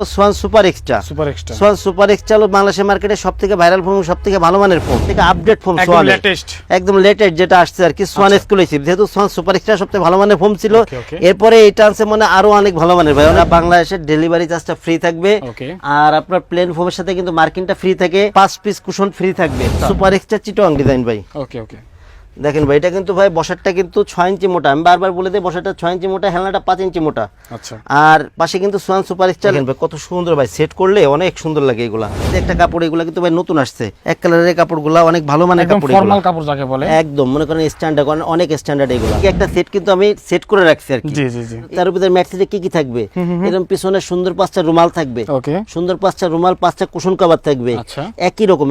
Swan super extra super extra Swan super extra হলো বাংলাদেশের মার্কেটে সব থেকে ভাইরাল ফোন সব থেকে ভালো মানের ফোন থেকে আপডেট ফোন একদম সোয়ান লেটেস্ট একদম লেটেস্ট যেটা আসছে আর কি সোয়ান এক্সক্লুসিভ যেহেতু সোয়ান সুপার এক্সট্রা সবথেকে ভালো মানের ফোন ছিল. এরপরে এটা আছে মানে আরও অনেক ভালো মানের ভাই। ওরা বাংলাদেশের ডেলিভারি চার্জটা ফ্রি থাকবে। আর আপনার প্লেন ফোমের সাথে কিন্তু মার্কিনটা ফ্রি থাকে। পাঁচ পিস কুশন ফ্রি থাকবে। সুপার এক্সট্রা চিটোয়াং ডিজাইন ভাই। ওকে ওকে দেখেন ভাই এটা কিন্তু ভাই বসারটা কিন্তু ছয় ইঞ্চি মোটা। আমি বারবার বলে দিই বসারটা ছয় ইঞ্চি মোটা হেলনাটা পাঁচ ইঞ্চি মোটা। আচ্ছা। আর পাশে কিন্তু সোয়ান সুপার স্টার দেখেন ভাই কত সুন্দর ভাই সেট করলে অনেক সুন্দর লাগে এগুলা। একটা কাপড় এগুলা কিন্তু ভাই নতুন আসছে। এক কালারের কাপড়গুলা অনেক ভালো মানের একদম কাপড় ফর্মাল কাপড় যাকে বলে। একদম মনে করেন স্ট্যান্ডার্ড অনেক স্ট্যান্ডার্ড এগুলো। একটা সেট কিন্তু আমি সেট করে রাখছি আর কি। জি জি জি। তার উপরে ম্যাক্সিতে কি কি থাকবে? এরকম পিছনে সুন্দর পাঁচটা রুমাল থাকবে। ওকে। সুন্দর পাঁচটা রুমাল পাঁচটা কুশন কভার থাকবে। আচ্ছা। একই রকম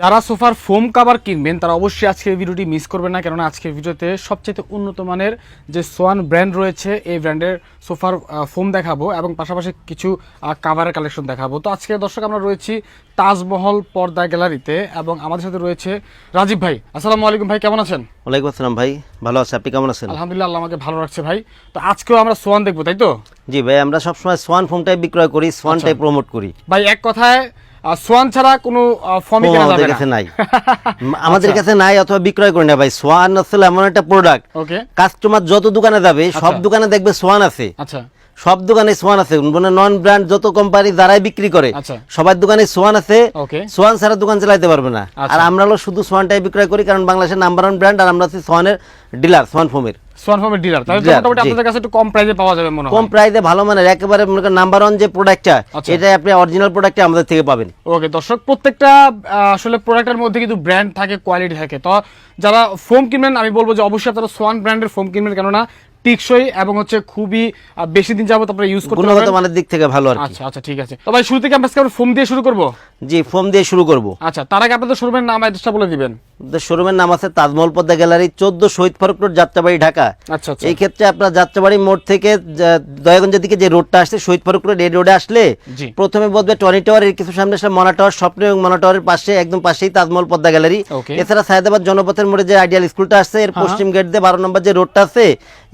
যারা সোফার ফোম কাভার কিনবেন তারা অবশ্যই আজকের ভিডিওটি মিস করবেন না কেননা আজকের ভিডিওতে সবচেয়ে উন্নত মানের যে সোয়ান ব্র্যান্ড রয়েছে এই ব্র্যান্ডের সোফার ফোম দেখাবো এবং পাশাপাশি কিছু কাভারের কালেকশন দেখাবো। তো আজকে দর্শক আমরা রয়েছি তাজমহল পর্দা গ্যালারিতে এবং আমাদের সাথে রয়েছে রাজীব ভাই। আসসালামু আলাইকুম ভাই কেমন আছেন? ওয়ালাইকুম আসসালাম ভাই ভালো আছে আপনি কেমন আছেন? আলহামদুলিল্লাহ আল্লাহ আমাকে ভালো রাখছে ভাই। তো আজকেও আমরা সোয়ান দেখব তাই তো? জি ভাই আমরা সবসময় সোয়ান ফোনটাই বিক্রয় করি আচ্ছা। সোয়ানটাই প্রমোট করি। ভাই এক কথায় সোয়ান ছাড়া কোনো ফর্মই কেনা যাবে না। নাই। আমাদের আচ্ছা। কাছে নাই অথবা বিক্রয় করি না ভাই। সোয়ান আসলে এমন একটা প্রোডাক্ট কাস্টমার যত দোকানে যাবে সব আচ্ছা। দোকানে দেখবে সোয়ান আছে। আচ্ছা। সব দোকানে সোয়ান আছে। মানে নন ব্র্যান্ড যত কোম্পানি যারাই বিক্রি করে আচ্ছা। সবার দোকানে সোয়ান আছে। সোয়ান ছাড়া দোকান চালাইতে পারবে না। আচ্ছা। আর আমরা হলো শুধু সোয়ানটাই বিক্রয় করি কারণ বাংলাদেশের নাম্বার ওয়ান ব্র্যান্ড আর আমরা হচ্ছে সোয়ানের ডিলার সোয়ান ফোমের সোয়ান ফর্মের ডিলার তাহলে মোটামুটি আপনাদের কাছে একটু কম প্রাইসে পাওয়া যাবে মনে হয়। কম প্রাইসে ভালো মানের একেবারে নাম্বার ওয়ান যে প্রোডাক্টটা আচ্ছা। আপনি অরিজিনাল প্রোডাক্টটা আমাদের থেকে পাবেন। ওকে দর্শক প্রত্যেকটা আসলে প্রোডাক্টের মধ্যে কিন্তু ব্র্যান্ড থাকে কোয়ালিটি থাকে। তো যারা ফোম কিনবেন আমি বলব যে অবশ্যই আপনারা সোয়ান ব্র্যান্ডের ফোম কিনবেন কেননা টিকসই এবং হচ্ছে খুবই বেশি দিন যাবত আপনারা ইউজ করতে গুণগত মানের দিক থেকে ভালো আর কি। আচ্ছা আচ্ছা ঠিক আছে। তো ভাই শুরু থেকে আমরা ফোম দিয়ে শুরু করব? জি ফোম দিয়ে শুরু করব। আচ্ছা তার আগে আপনাদের শোরুমের নাম অ্যাড্রেসটা বলে দিবেন। শোরুমের নাম আছে তাজমহল পদ্মা গ্যালারি চোদ্দ শহীদ ফারুক রোড যাত্রাবাড়ি ঢাকা। আচ্ছা আচ্ছা। এই ক্ষেত্রে আপনার যাত্রাবাড়ি মোড় থেকে দয়াগঞ্জের দিকে যে রোডটা আসছে শহীদ ফারুক রোড এই রোডে আসলে প্রথমে বলবে টনি টাওয়ার এর কিছু সামনে আসলে মনা টাওয়ার স্বপ্ন এবং মনা টাওয়ারের পাশে একদম পাশেই তাজমহল পদ্মা গ্যালারি। এছাড়া সায়দাবাদ জনপথের মোড়ে যে আইডিয়াল স্কুলটা আছে এর পশ্চিম গেট দিয়ে বারো নম্বর যে রোডটা আছে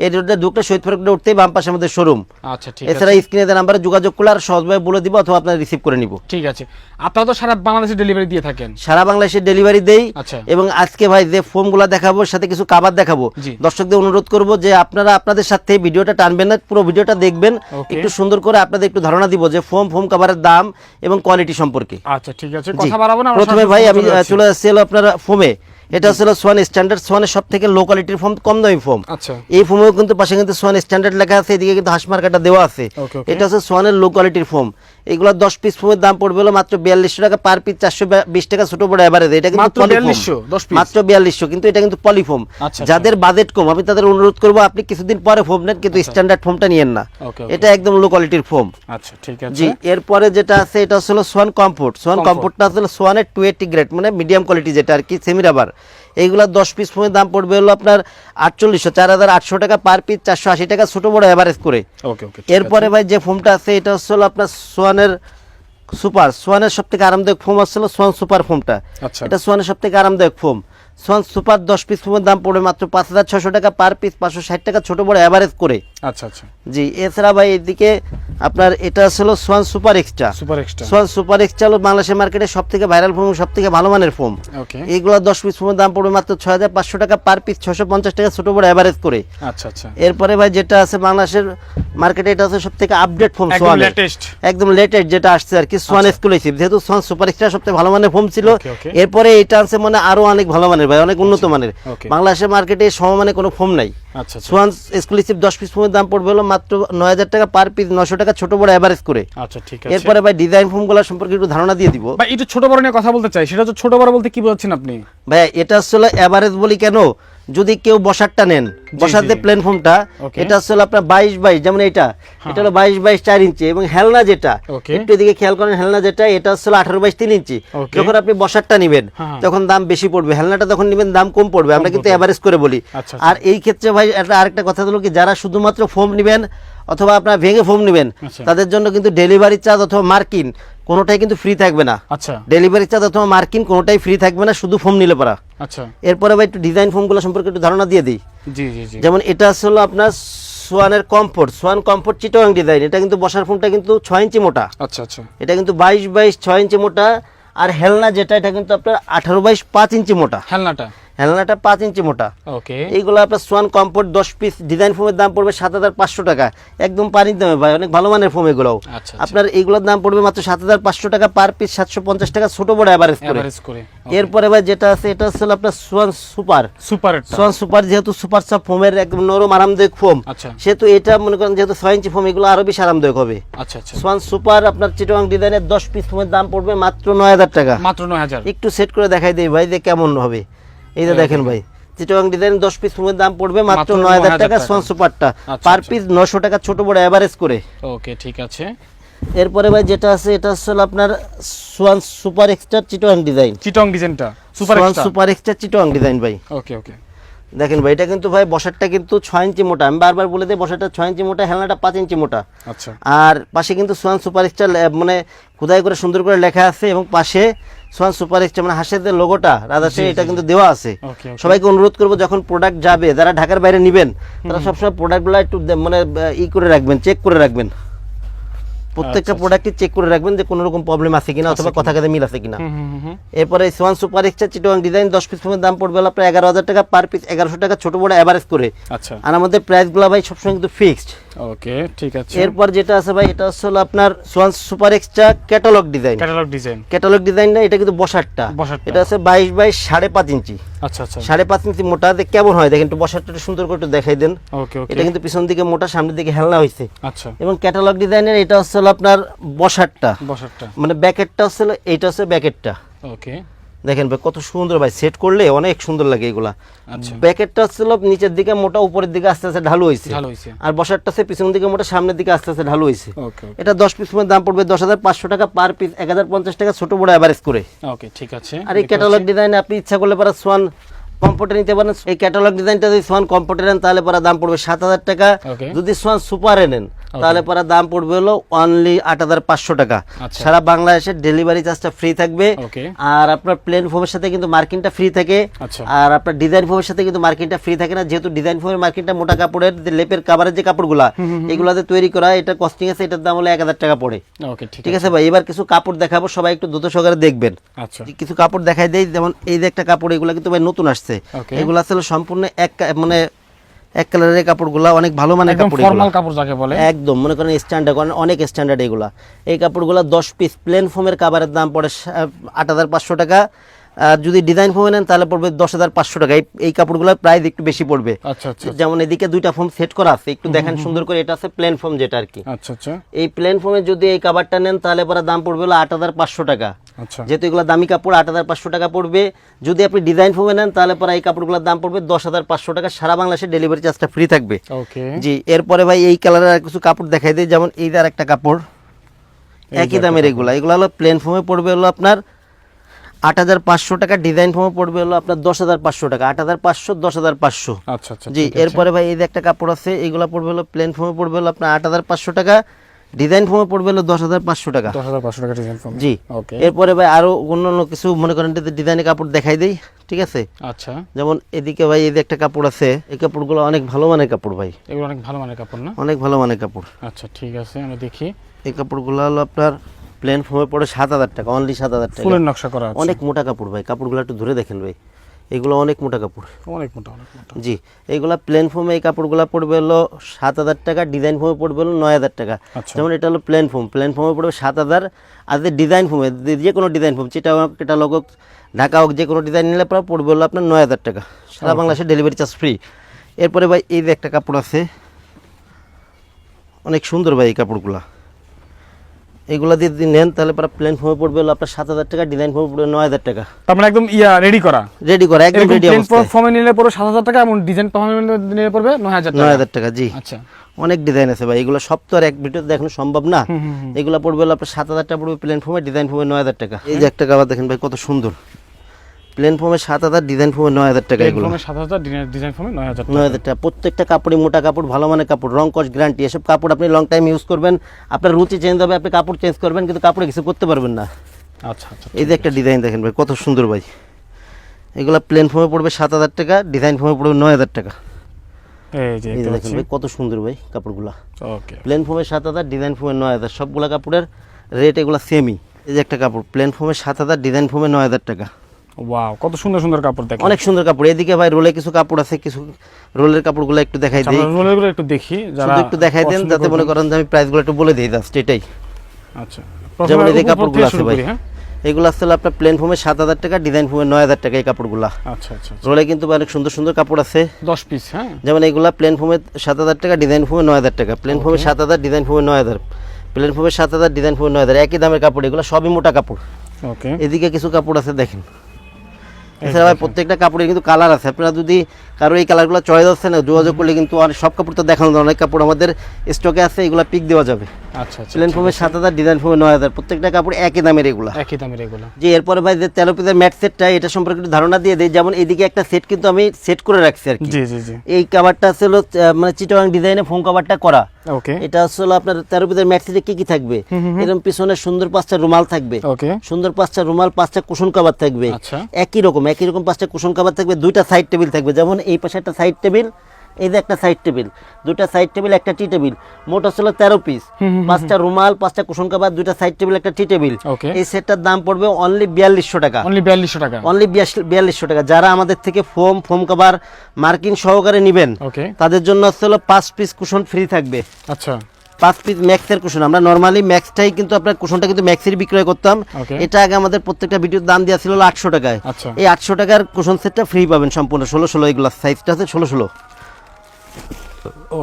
এই রোডে ঢুকলে শহীদ ফারুক রোড উঠতেই বাম পাশে আমাদের শোরুম। আচ্ছা এছাড়া স্ক্রিনে নাম্বারে যোগাযোগ করলে আর সহজভাবে বলে দিব অথবা আপনারা রিসিভ করে নিব। ঠিক আছে। আপনারা তো সারা বাংলাদেশে ডেলিভারি দিয়ে থাকেন? সারা বাংলাদেশে ডেলিভারি দেই। আচ্ছা। এবং আজকে ভাই যে ফোমগুলো দেখাবো সাথে কিছু কাবার দেখাবো দর্শকদের অনুরোধ করব যে আপনারা আপনাদের সাথে ভিডিওটা টানবেন না পুরো ভিডিওটা দেখবেন একটু সুন্দর করে আপনাদের একটু ধারণা দিব যে ফোম ফোম কাভারের দাম এবং কোয়ালিটি সম্পর্কে। আচ্ছা ঠিক আছে কথা বাড়াবো না আমরা প্রথমে ভাই আমি চলে। আসছি হলো আপনার ফোমে। এটা হচ্ছে হলো সোয়ান স্ট্যান্ডার্ড সোয়ানের সব থেকে লো কোয়ালিটির ফোম কম দামি ফোম। আচ্ছা। এই ফোমেও কিন্তু পাশে কিন্তু সোয়ান স্ট্যান্ডার্ড লেখা আছে এদিকে কিন্তু হাঁস মার্কাটা দেওয়া আছে. এটা হচ্ছে সোয়ানের লো কোয়ালিটির ফোম। এগুলো দশ পিস ফোমের দাম পড়বে হলো মাত্র বিয়াল্লিশশো টাকা পার পিস চারশো বিশ টাকা ছোট বড় এভারেজ এটা কিন্তু মাত্র polyfoam। 4200, 10 piece? মাত্র বিয়াল্লিশশো কিন্তু এটা কিন্তু পলিফোম আচ্ছা, যাদের বাজেট কম আমি তাদের অনুরোধ করব আপনি কিছুদিন পরে ফোম নেন কিন্তু স্ট্যান্ডার্ড ফোমটা নিয়েন না. এটা একদম লো কোয়ালিটির ফোম আচ্ছা ঠিক আছে। জি এরপরে যেটা আছে এটা হচ্ছে সোয়ান কমফোর্ট সোয়ান। কমফোর্টটা আসলে সোয়ানের টু এইটি গ্রেড মানে মিডিয়াম কোয়ালিটি যেটা আর কি সেমি রাবার এইগুলা দশ পিস ফোনের দাম পড়বে হলো আপনার আটচল্লিশশো চার হাজার আটশো টাকা পার পিস চারশো আশি টাকা ছোটো বড় অ্যাভারেজ করে। এরপরে ভাই যে ফোমটা আছে এটা হচ্ছে হলো আপনার সোয়ানের সুপার সোয়ানের সব থেকে আরামদায়ক ফোম আসছিল সোয়ান সুপার ফোমটা আচ্ছা। এটা সোয়ানের সব থেকে আরামদায়ক ফোম সোয়ান সুপার দশ পিস ফোমের দাম পড়বে মাত্র পাঁচ হাজার ছশো টাকা পার পিস পাঁচশো ষাট টাকা ছোটো বড় অ্যাভারেজ করে। আচ্ছা আচ্ছা। জি এছাড়া ভাই এদিকে আপনার এটা হলো Swan super extra super extra Swan super extra হলো বাংলাদেশের মার্কেটে সব থেকে ভাইরাল ফোম সব থেকে ভালো মানের ফোম এইগুলো দশ পিস ফোমের দাম পড়বে মাত্র ছয় হাজার পাঁচশো টাকা পার পিস ছশো পঞ্চাশ টাকা ছোট বড় অ্যাভারেজ করে। আচ্ছা আচ্ছা। এরপরে ভাই যেটা আছে বাংলাদেশের মার্কেটে এটা হচ্ছে সব থেকে আপডেট ফোম সোয়ান লেটেস্ট একদম লেটেস্ট যেটা আসছে আর কি সোয়ান এক্সক্লুসিভ যেহেতু সোয়ান সুপার এক্সট্রা সবথেকে ভালো মানের ফোম ছিল. এরপরে এটা আছে মানে আরও অনেক ভালো মানের ভাই অনেক উন্নত মানের। বাংলাদেশের মার্কেটে সমমানে কোনো ফোম নাই। আচ্ছা আচ্ছা। সোয়ান এক্সক্লুসিভ দশ পিস ফোমের দাম পড়বে হলো মাত্র নয় হাজার টাকা পার পিস নশো টাকা ছোট বড় অ্যাভারেজ করে। আচ্ছা ঠিক আছে। এরপরে ভাই ডিজাইন ফোমগুলো সম্পর্কে একটু ধারণা দিয়ে দিব। ভাই একটু ছোট বড় নিয়ে কথা বলতে চাই। সেটা হচ্ছে ছোট বড় বলতে কি বোঝাচ্ছেন আপনি? ভাই এটা আসলে অ্যাভারেজ বলি কেন? যদি কেউ বসারটা নেন বসার যে ফোমটা এটা আসলে আপনার বাইশ বাইশ যেমন এটা। এটা হলো বাইশ বাইশ চার ইঞ্চি এবং হেলনা যেটা একটু এদিকে খেয়াল করেন হেলনা যেটা এটা আসলে আঠারো বাইশ তিন ইঞ্চি। যখন আপনি বসারটা নেবেন হ্যাঁ। তখন দাম বেশি পড়বে। হেলনাটা তখন নেবেন দাম কম পড়বে। আমরা কিন্তু। অ্যাভারেজ করে বলি। আচ্ছা, আর এই ক্ষেত্রে ভাই একটা আরেকটা কথা হলো কি যারা শুধুমাত্র ফোম নেবেন অথবা আপনার ভেঙে ফোম নেবেন আচ্ছা। তাদের জন্য কিন্তু ডেলিভারি চার্জ অথবা মার্কিন কোনোটাই কিন্তু ফ্রি থাকবে না। আচ্ছা। ডেলিভারি চার্জ অথবা মার্কিন কোনোটাই ফ্রি থাকবে না শুধু ফোম নিলে পারা আচ্ছা। এরপরে ভাই একটু ডিজাইন ফোমগুলো সম্পর্কে একটু ধারণা দিয়ে দিই। জি জি যেমন এটা হলো আপনার সোয়ানের comfort Swan comfort Chittagong design এটা কিন্তু বসার ফোনটা কিন্তু ছয় ইঞ্চি মোটা। আচ্ছা আচ্ছা। এটা কিন্তু বাইশ বাইশ ছয় ইঞ্চি মোটা। আর হেলনা যেটা এটা কিন্তু আপনার আঠারো বাইশ পাঁচ ইঞ্চি মোটা। হেলনাটা? হেলনাটা পাঁচ ইঞ্চি মোটা। ওকে। এইগুলো আপনার সোয়ান কমফোর্ট দশ পিস ডিজাইন ফোমের দাম পড়বে সাত হাজার পাঁচশো টাকা। একদম পানির দামে ভাই অনেক ভালো মানের ফোম এগুলোও। আচ্ছা আপনার এইগুলোর দাম পড়বে মাত্র সাত হাজার পাঁচশো টাকা পার পিস সাতশো পঞ্চাশ টাকা ছোট বড় অ্যাভারেজ করে। এরপরে ভাই যেটা আছে এটা হচ্ছে আপনার Swan super super Swan super যেহেতু সুপার সব ফোমের একদম নরম আরামদায়ক ফোম আচ্ছা। সেহেতু এটা মনে করেন যেহেতু ছয় ইঞ্চি ফোম এগুলো আরও বেশি আরামদায়ক হবে। আচ্ছা আচ্ছা। সোয়ান সুপার আপনার চিটোয়াং ডিজাইনের দশ পিস ফোমের দাম পড়বে মাত্র নয় হাজার টাকা। মাত্র নয় হাজার। একটু সেট করে দেখাই দিই ভাই যে কেমন হবে। এই যে দেখেন ভাই চিটোয়াং ডিজাইন দশ পিস ফোমের দাম পড়বে মাত্র নয় হাজার 9,000 টাকা। সোয়ান সুপারটা আচ্ছা, পার আচ্ছা। পিস নশো টাকা ছোট বড় অ্যাভারেজ করে। ওকে ঠিক আছে। এরপরে ভাই যেটা আছে এটা হলো আপনার Swan super extra Chittagong design Chittagong ডিজাইনটা super Swan super extra Chittagong design ভাই। Okay okay. দেখেন ভাই এটা কিন্তু ভাই বসারটা কিন্তু ছয় ইঞ্চি মোটা। আমি বারবার বলে দিই বসারটা ছয় ইঞ্চি মোটা হেলনাটা পাঁচ ইঞ্চি মোটা। আচ্ছা। আর পাশে কিন্তু সোয়ান সুপার স্টার মানে খোদাই করে সুন্দর করে লেখা আছে এবং পাশে সোয়ান সুপার স্টার মানে হাসের যে লোগোটা রাধাসে এটা কিন্তু দেওয়া আছে। সবাইকে অনুরোধ করব যখন প্রোডাক্ট যাবে যারা ঢাকার বাইরে নেবেন তারা সবসময় প্রোডাক্টগুলো একটু মানে ই করে রাখবেন চেক করে রাখবেন। প্রত্যেকটা প্রোডাক্টই চেক করে রাখবেন যে কোনো রকম প্রবলেম আছে কিনা অথবা কথা কাজে মিল আছে কিনা। এরপরে Swan super extra Chittagong design দশ পিস ফোনের দাম পড়বে আপনার এগারো হাজার টাকা পার পিস এগারোশো টাকা ছোট বড় অ্যাভারেজ করে। আচ্ছা। আর আমাদের প্রাইসগুলো ভাই সবসময় কিন্তু ফিক্সড ওকে ঠিক আছে। এরপর যেটা আছে ভাই এটা হচ্ছে হলো আপনার Swan super extra catalogue design catalogue design catalogue design না এটা কিন্তু বসারটা। এটা আছে বাইশ বাইশ সাড়ে পাঁচ ইঞ্চি। আচ্ছা আচ্ছা। সাড়ে পাঁচ ইঞ্চি মোটা কেমন হয়? দেখেন একটু বসারটা সুন্দর করে একটু দেখাই দেন। ওকে এটা কিন্তু পিছন দিকে মোটা সামনের দিকে হেলনা হয়েছে আচ্ছা। এবং ক্যাটালগ ডিজাইনের এটা হচ্ছে আপনার বসারটা বসারটা মানে ব্যাকেটটা হচ্ছে এইটা হচ্ছে ব্যাকেটটা। ওকে। দেখেন ভাই কত সুন্দর ভাই সেট করলে অনেক সুন্দর লাগে এগুলা। আচ্ছা। ব্যাকেটটা হচ্ছে নিচের দিকে মোটা উপরের দিকে আস্তে আস্তে ঢালু হয়েছে আর বসারটা হচ্ছে পিছনের দিকে মোটা সামনের দিকে আস্তে আস্তে ঢালু হয়েছে এটা দশ পিস দাম পড়বে দশ হাজার পাঁচশো টাকা পার পিস এক হাজার পঞ্চাশ টাকা ছোট বড় অ্যাভারেজ করে। ওকে ঠিক আছে। আর এই ক্যাটালগ ডিজাইন আপনি ইচ্ছা করলে পরে সোয়ান কম্পিউটার নিতে পারেন। এই ক্যাটালগ ডিজাইনটা যদি সোয়ান কম্পিউটার নেন তাহলে পরে দাম পড়বে সাত হাজার টাকা। যদি সোয়ান সুপারে নেন তাহলে পরে দাম পড়বে হলো অনলি আট হাজার পাঁচশো টাকা। আচ্ছা। সারা বাংলাদেশের ডেলিভারি চার্জটা ফ্রি থাকবে। আর আপনার প্লেন ফোমের সাথে কিন্তু মার্কিনটা ফ্রি থাকে। আচ্ছা। আর আপনার ডিজাইন ফোমের সাথে কিন্তু মার্কিনটা ফ্রি থাকে না। যেহেতু ডিজাইন ফোমের মার্কিনটা মোটা কাপড়ের লেপের কাভারের যে কাপড়গুলা এগুলাতে তৈরি করা এটা কস্টিং আছে এটার দাম হলো এক হাজার টাকা পড়ে। ঠিক আছে। ভাই? এবার কিছু কাপড় দেখাবো সবাই একটু দ্রুত সহকারে দেখবেন। আচ্ছা। কিছু কাপড় দেখাই দেয় যেমন এই যে একটা কাপড় এগুলো কিন্তু ভাই নতুন আসছে. এগুলো আসলে সম্পূর্ণ এক মানে এক কালারের কাপড়গুলো অনেক ভালো মানের কাপড় ফর্মাল কাপড় যাকে বলে। একদম মনে করেন স্ট্যান্ডার্ড অনেক স্ট্যান্ডার্ড এগুলা। এই কাপড়গুলো দশ পিস প্লেন ফোমের কাভারের দাম পড়ে আট হাজার পাঁচশো টাকা। আর যদি ডিজাইন ফোমে নেন তাহলে পড়বে দশ হাজার পাঁচশো টাকা। এই- কাপড়গুলোর প্রাইস একটু বেশি পড়বে। আচ্ছা আচ্ছা। যেমন এদিকে দুইটা ফোম সেট করা আছে একটু দেখেন সুন্দর করে এটা আছে প্লেন ফোম যেটা আর কি। আচ্ছা আচ্ছা। এই প্লেন ফোমে যদি এই কাভারটা নেন তাহলে পরে দাম পড়বে হলো আট হাজার পাঁচশো টাকা। যেহেতু এগুলো দামি কাপড় আট হাজার পাঁচশো টাকা পড়বে। যদি আপনি ডিজাইন ফোমে নেন তাহলে পরে এই কাপড়গুলোর দাম পড়বে দশ হাজার পাঁচশো টাকা। সারা বাংলাদেশে ডেলিভারি চার্জটা ফ্রি থাকবে। ওকে জি এরপরে ভাই এই কালারের আর কিছু কাপড় দেখাই দিই। যেমন এই আর একটা কাপড়। একই দামের এগুলা। এগুলো হলো প্লেন ফোমে পড়বে হলো আপনার আট হাজার পাঁচশো টাকা। ডিজাইন ফোমে পড়বে হলো আপনার দশ হাজার পাঁচশো টাকা। আট হাজার পাঁচশো দশ হাজার পাঁচশো। আচ্ছা আচ্ছা জি এরপরে ভাই এই যে একটা কাপড় আছে এগুলো পড়বে হলো প্লেন ফোমে পড়বে হলো আপনার আট হাজার পাঁচশো টাকা। ডিজাইন ফর্মে পড়বে হলো দশ হাজার পাঁচশো টাকা। দশ হাজার পাঁচশো টাকা ডিজাইন ফর্ম জি। ওকে এরপরে ভাই আরও অন্যান্য কিছু মনে করেন ডিজাইনের কাপড় দেখাই দেই ঠিক আছে? আচ্ছা। যেমন এদিকে ভাই এই যে একটা কাপড় আছে এই কাপড়গুলো অনেক ভালো মানের কাপড় ভাই। এগুলো অনেক ভালো মানের কাপড় না? অনেক ভালো মানের কাপড়। আচ্ছা ঠিক আছে আমি দেখি। এই কাপড়গুলো হলো আপনার প্লেন ফর্মে পড়ে সাত হাজার টাকা অনলি সাত হাজার টাকা। ফুলের নকশা করা আছে। অনেক মোটা কাপড় ভাই কাপড়গুলো একটু ধরে দেখেন ভাই। এগুলো অনেক মোটা কাপড়। অনেক মোটা অনেক মোটা। জি এইগুলা প্লেন ফোমে এই কাপড়গুলো পড়বে হলো সাত হাজার টাকা ডিজাইন ফর্মে পড়বে হলো নয় হাজার টাকা। আচ্ছা। যেমন এটা হলো প্লেন ফোম প্লেন ফোমে পড়বে সাত হাজার। আর ডিজাইন ফর্মে যে কোনো ডিজাইন ফর্ম যেটা হোক এটা লোক হোক, ঢাকা হোক যে কোনো ডিজাইন নিলে পরে পড়বে হলো আপনার নয় হাজার টাকা। সারা বাংলাদেশে ডেলিভারি চার্জ ফ্রি এরপরে ভাই এই যে একটা কাপড় আছে। অনেক সুন্দর ভাই এই কাপড়গুলা। এগুলা দিয়ে যদি নেন তাহলে পরে প্লেন ফর্মে পড়বে হলো আপনার সাত হাজার টাকা ডিজাইন ফর্মে পড়বে নয় হাজার টাকা। তার মানে একদম ইয়া রেডি করা? রেডি করা একদম রেডি প্লেন ফর্মে নিলে পড়বে সাত হাজার টাকা এবং ডিজাইন ফর্মে নিলে পড়বে নয় হাজার নয় টাকা হাজার টাকা জি। আচ্ছা। অনেক ডিজাইন আছে ভাই এগুলো সব তো আর এক ভিডিওতে দেখানো সম্ভব না। এগুলো পড়বে হলো আপনার সাত হাজার টাকা পড়বে প্লেন ফর্মে ডিজাইন ফর্মে নয় হাজার টাকা। এই যে একটা কাবার দেখেন ভাই কত সুন্দর। প্লেন ফর্মে সাত হাজার ডিজাইন ফর্মে নয় হাজার টাকা এগুলো। সাত হাজার ডিজাইন ফর্মে নয় হাজার নয় হাজার টাকা। প্রত্যেকটা কাপড়ই মোটা কাপড় ভালো মানের কাপড় রং কস গ্যারান্টি এসব কাপড় আপনি লং টাইম ইউজ করবেন আপনার রুচি চেঞ্জ হবে আপনি কাপড় চেঞ্জ করবেন কিন্তু কাপড়ে কিছু করতে পারবেন না। আচ্ছা আচ্ছা এই যে একটা ডিজাইন দেখেন ভাই কত সুন্দর ভাই। এগুলো প্লেন ফর্মে পড়বে সাত হাজার টাকা ডিজাইন ফর্মে পড়বে নয় হাজার টাকা। দেখেন ভাই কত সুন্দর ভাই কাপড়গুলা। ওকে প্লেন ফোমের সাত হাজার ডিজাইন ফর্মে নয় হাজার। সবগুলা কাপড়ের রেট এগুলো সেমই এই যে একটা কাপড় প্লেন ফোমের সাত হাজার ডিজাইন ফর্মে নয় হাজার টাকা। ওয়াও কত সুন্দর সুন্দর কাপড় দেখেন অনেক সুন্দর কাপড়। এদিকে ভাই রোলে কিছু কাপড় আছে কিছু রোলের কাপড়গুলো একটু দেখাই দিই। রোলেরগুলো একটু দেখি যারা একটু দেখাই দেন যাতে মনে করেন। যে আমি প্রাইসগুলো একটু বলে দিই জাস্ট এটাই। আচ্ছা যেমন এই কাপড়গুলো আছে ভাই। হ্যাঁ? এগুলো আসলে আপনার প্লেন ফোমের সাত হাজার টাকা ডিজাইন ফোমের নয় হাজার টাকা এই কাপড়গুলা। আচ্ছা আচ্ছা আচ্ছা। রোলে কিন্তু অনেক সুন্দর সুন্দর কাপড় আছে। দশ পিস হ্যাঁ? যেমন এগুলা প্লেন ফোমের সাত হাজার টাকা ডিজাইন ফোমের নয় হাজার টাকা। প্লেন ফোমের সাত হাজার ডিজাইন ফোমের নয় হাজার। প্লেন ফোমের সাত হাজার ডিজাইন ফোমের নয় হাজার। একই দামের কাপড় এগুলো সবই মোটা কাপড়। ওকে এদিকে কিছু কাপড় আছে দেখেন। এছাড়া ভাই প্রত্যেকটা কাপড়ের কিন্তু কালার আছে। আপনারা যদি কারও এই কালারগুলো চয়েস আছে না, যোগাযোগ করলে কিন্তু আর সব কাপড় তো দেখানো অনেক কাপড় আমাদের স্টকে আছে, এগুলো পিক দেওয়া যাবে। আচ্ছা আচ্ছা প্লেন ফোমের সাত হাজার ডিজাইন ফোমের নয় হাজার। প্রত্যেকটা কাপড় একই দামের এগুলা। একই দামের এগুলো। যে এরপরে ভাই যে তেরো ম্যাট সেটটা এটা সম্পর্কে একটু ধারণা দিয়ে দিই। যেমন এদিকে একটা সেট কিন্তু আমি সেট করে রাখছি আর কি। জি জি জি। এই কাভারটা ছিল মানে চিটাগাং ডিজাইনে ফোম কাভারটা করা। ওকে এটা আসলে আপনার ম্যাট সেটে কি কি থাকবে? এরকম পিছনে সুন্দর পাঁচটা রুমাল থাকবে। ওকে সুন্দর পাঁচটা রুমাল পাঁচটা কুশন কাভার থাকবে। আচ্ছা। একই রকম একই রকম পাঁচটা কুশন কাভার থাকবে। দুইটা সাইড টেবিল থাকবে। যেমন এই পাশে একটা সাইড টেবিল এই যে একটা সাইড টেবিল দুইটা সাইড টেবিল একটা টি টেবিল মোট আসলে তেরো পিস পাঁচটা রুমাল পাঁচটা কুশন কাভার দুইটা সাইড টেবিল একটা টি টেবিল এই সেটটার দাম পড়বে অনলি বিয়াল্লিশশো টাকা। অনলি বিয়াল্লিশশো টাকা। অনলি বিয়াল্লিশশো টাকা। যারা আমাদের থেকে ফোম ফোম কাভার মার্কিং সহকারে নেবেন তাদের জন্য আসলে পাঁচ পিস কুশন ফ্রি থাকবে। আচ্ছা। পাঁচ পিস ম্যাক্সের কুশন আমরা নর্মালি ম্যাক্সটাই কিন্তু আপনার কুশনটা কিন্তু ম্যাক্সের বিক্রয় করতাম। এটা আগে আমাদের প্রত্যেকটা ভিডিওর দাম দেওয়া ছিল আটশো টাকায়। আচ্ছা। এই আটশো টাকার কুশন সেটটা ফ্রি পাবেন সম্পূর্ণ। ষোলো ষোলো এগুলো সাইজটা আছে ষোলো ষোলো।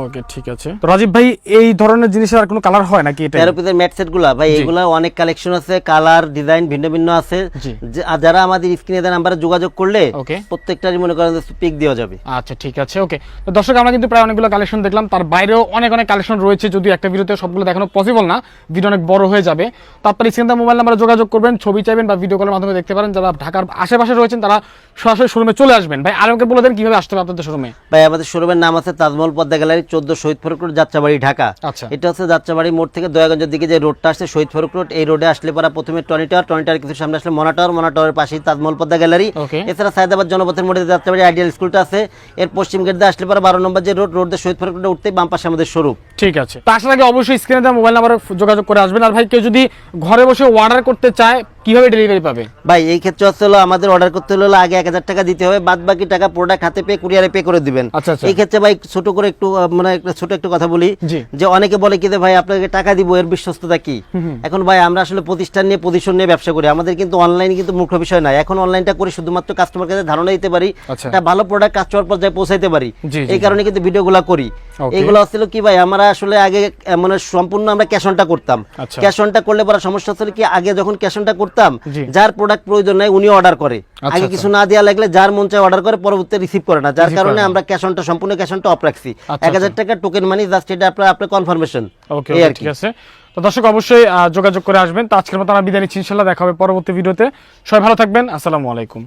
ওকে ঠিক আছে। তো রাজীব ভাই এই ধরনের জিনিসের আর কোনো কালার হয় নাকি এটা ম্যাট সেটগুলা ভাই এগুলা অনেক কালেকশন আছে কালার ডিজাইন ভিন্ন ভিন্ন আছে। আর যারা আমাদের স্ক্রিনে দেন নাম্বারে যোগাযোগ করলে প্রত্যেকটারই মনে করেন পিক দেওয়া যাবে। আচ্ছা ঠিক আছে ওকে। তো দর্শক আমরা কিন্তু প্রায় অনেকগুলো কালেকশন দেখলাম। তার বাইরেও অনেক অনেক কালেকশন রয়েছে যদি একটা ভিডিওতে সবগুলো দেখানো পসিবল না। ভিডিও অনেক বড় হয়ে যাবে। তারপরে স্ক্রিনে মোবাইল নাম্বারে যোগাযোগ করবেন ছবি চাইবেন বা ভিডিও কলের মাধ্যমে দেখতে পারেন। যারা ঢাকার আশেপাশে রয়েছেন তারা সরাসরি শোরুমে চলে আসবেন। ভাই আর আমাকে বলে দেন কীভাবে আসতে হবে আপনাদের শোরুমে ভাই আমাদের শোরুমের নাম আছে তাজমহল পদ্মা গ্যালারি চোদ্দ শহীদ ফারুক রোড যাত্রাবাড়ি ঢাকা। আচ্ছা। এটা হচ্ছে যাত্রাবাড়ি মোড় থেকে দয়াগঞ্জের দিকে যে রোডটা আসছে শহীদ ফারুক রোড এই রোডে আসলে পরা প্রথমে টনি টাওয়ার টনি টাওয়ার কিছু সামনে আসলে মনা টাওয়ার মনা টাওয়ারের পাশেই তাজমহল পদ্মা গ্যালারি। এছাড়া সায়দাবাদ জনপথের মোড়ে যাত্রাবাড়ি আইডিয়াল স্কুলটা আছে এর পশ্চিম গেট দিয়ে আসলে পরে বারো নম্বর যে রোড রোড শহীদ ফারুক রোডে উঠতে বাম পাশে আমাদের শোরুম। ঠিক আছে। তার আগে অবশ্যই স্ক্রিনে দেওয়া মোবাইল নাম্বারে যোগাযোগ করে আসবেন। আর ভাই কেউ যদি ঘরে বসে অর্ডার করতে চায় কীভাবে ডেলিভারি পাবে? ভাই এই ক্ষেত্রে হলো আমাদের অর্ডার করতে হলে আগে এক হাজার টাকা দিতে হবে বাদ বাকি টাকা প্রোডাক্ট হাতে পে কুরিয়ারে পে করে দিবেন। আচ্ছা, আচ্ছা। এই ক্ষেত্রে ভাই ছোট করে একটু মানে একটা ছোট একটু কথা বলি। যে অনেকে বলে কি ভাই আপনাকে টাকা দিব এর বিশ্বস্ততা কি? এখন ভাই আমরা আসলে প্রতিষ্ঠান নিয়ে পজিশন নিয়ে ব্যবসা করি। আমাদের কিন্তু অনলাইন কিন্তু মুখ্য বিষয় না এখন অনলাইনটা করি শুধুমাত্র কাস্টমার কাছে ধারণা দিতে পারি আচ্ছা। একটা ভালো প্রোডাক্ট কাস্টমার পর্যায়ে পৌঁছাইতে পারি। এই কারণে কিন্তু ভিডিওগুলো করি। এইগুলো হচ্ছিল কি ভাই আমরা আসলে আগে মানে সম্পূর্ণ আমরা ক্যাশ অনটা করতাম। আচ্ছা। ক্যাশ অনটা করলে পরে সমস্যা হচ্ছিল কি আগে যখন ক্যাশ অনটা করতাম যার প্রোডাক্ট প্রয়োজন নাই উনি অর্ডার করে। আচ্ছা, আগে আচ্ছা। কিছু না দেওয়া লাগলে যার মন চায় অর্ডার করে পরবর্তী রিসিভ করে না। যার কারণে আমরা ক্যাশ অনটা সম্পূর্ণ ক্যাশ অনটা অফ রাখছি। আচ্ছা, এক হাজার টাকা টোকেন মানি জাস্ট এটা আপনার আপনার কনফার্মেশন ওকে ঠিক আছে। তো দর্শক অবশ্যই যোগাযোগ করে আসবেন। তো আজকের মতো আমরা বিদায় নিচ্ছি ইনশাল্লাহ দেখা হবে পরবর্তী ভিডিওতে। সবাই ভালো থাকবেন। আসসালামু আলাইকুম।